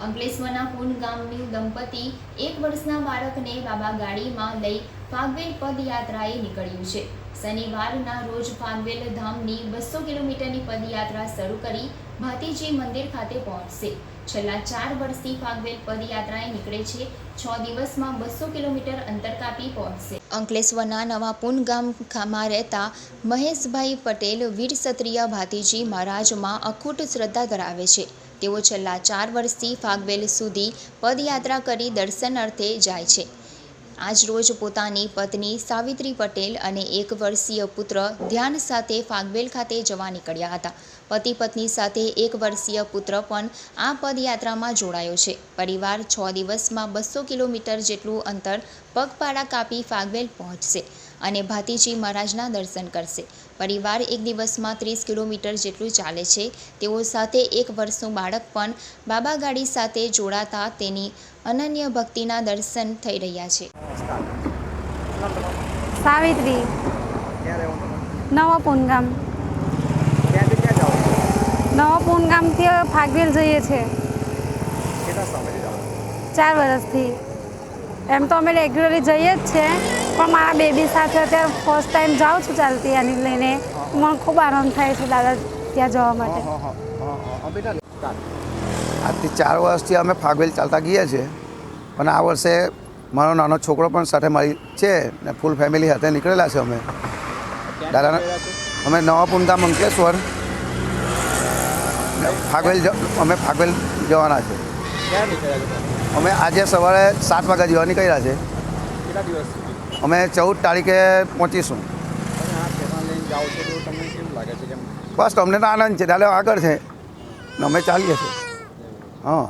અંકલેશ્વરના હુન ગામની દંપતી એક વર્ષના બાળકને બાબા ગાડીમાં લઈ ફાગવેલ પદયાત્રાએ નીકળ્યું છે. શનિવારના રોજ ફાગવેલ ધામની બસો કિલોમીટરની પદયાત્રા શરૂ કરી ભાતીજી મંદિર ખાતે પહોંચશે. છેલ્લા ચાર વર્ષથી ફાગવેલ પદયાત્રાએ નીકળે છે. છ દિવસમાં બસો કિલોમીટર અંતર કાપી પહોંચશે. અંકલેશ્વરના નવા પુન ગામમાં રહેતા મહેશભાઈ પટેલ વીર ક્ષત્રિય ભાતીજી મહારાજમાં અખૂટ શ્રદ્ધા ધરાવે છે. તેઓ છેલ્લા ચાર વર્ષથી ફાગવેલ સુધી પદયાત્રા કરી દર્શન અર્થે જાય છે. આજ રોજ પોતાની પત્ની સાવિત્રી પટેલ અને એક વર્ષીય પુત્ર ધ્યાન સાથે ફાગવેલ ખાતે જવા નીકળ્યા હતા. પતિ પત્ની સાથે એક વર્ષીય પુત્ર પણ આ પદયાત્રામાં જોડાયો છે. પરિવાર છ દિવસમાં બસો કિલોમીટર જેટલું અંતર પગપાળા કાપી ફાગવેલ પહોંચશે અને ભાતીજી મહારાજના દર્શન કરશે. પરિવાર એક દિવસમાં ત્રીસ કિલોમીટર જેટલું ચાલે છે. તેઓ સાથે એક વર્ષનું બાળક પણ બાબા ગાડી સાથે જોડાતા તેની અનન્ય ભક્તિના દર્શન થઈ રહ્યા છે. સાવિત્રી. નવા પૂનગામ. નવા પૂનગામથી ફાગવેલ જઈએ છીએ. ચાર વર્ષથી. એમ તો અમે રેગ્યુલરલી જઈએ જ છે પણ મારા બેબી સાથે અત્યારે ફર્સ્ટ ટાઈમ જાઉં છું ચાલતી આની લઈને. મને ખૂબ આનંદ થાય છે દાદા ત્યાં જવા માટે. આજથી ચાર વર્ષથી અમે ફાગવેલ ચાલતા ગયા છીએ પણ આ વર્ષે મારો નાનો છોકરો પણ સાથે મારી છે ને ફૂલ ફેમિલી સાથે નીકળેલા છે અમે. દાદાના અમે નવા પુનગામ મંકેશ્વર ફાગવેલ અમે ફાગવેલ જવાના છે. અમે આજે સવારે સાત વાગ્યા જેવા નીકળ્યા છે. અમે ચૌદ તારીખે પહોંચીશું. તમને બસ અમને તો આનંદ છે. દાદા આગળ છે. અમે ચાલીએ છીએ. હા.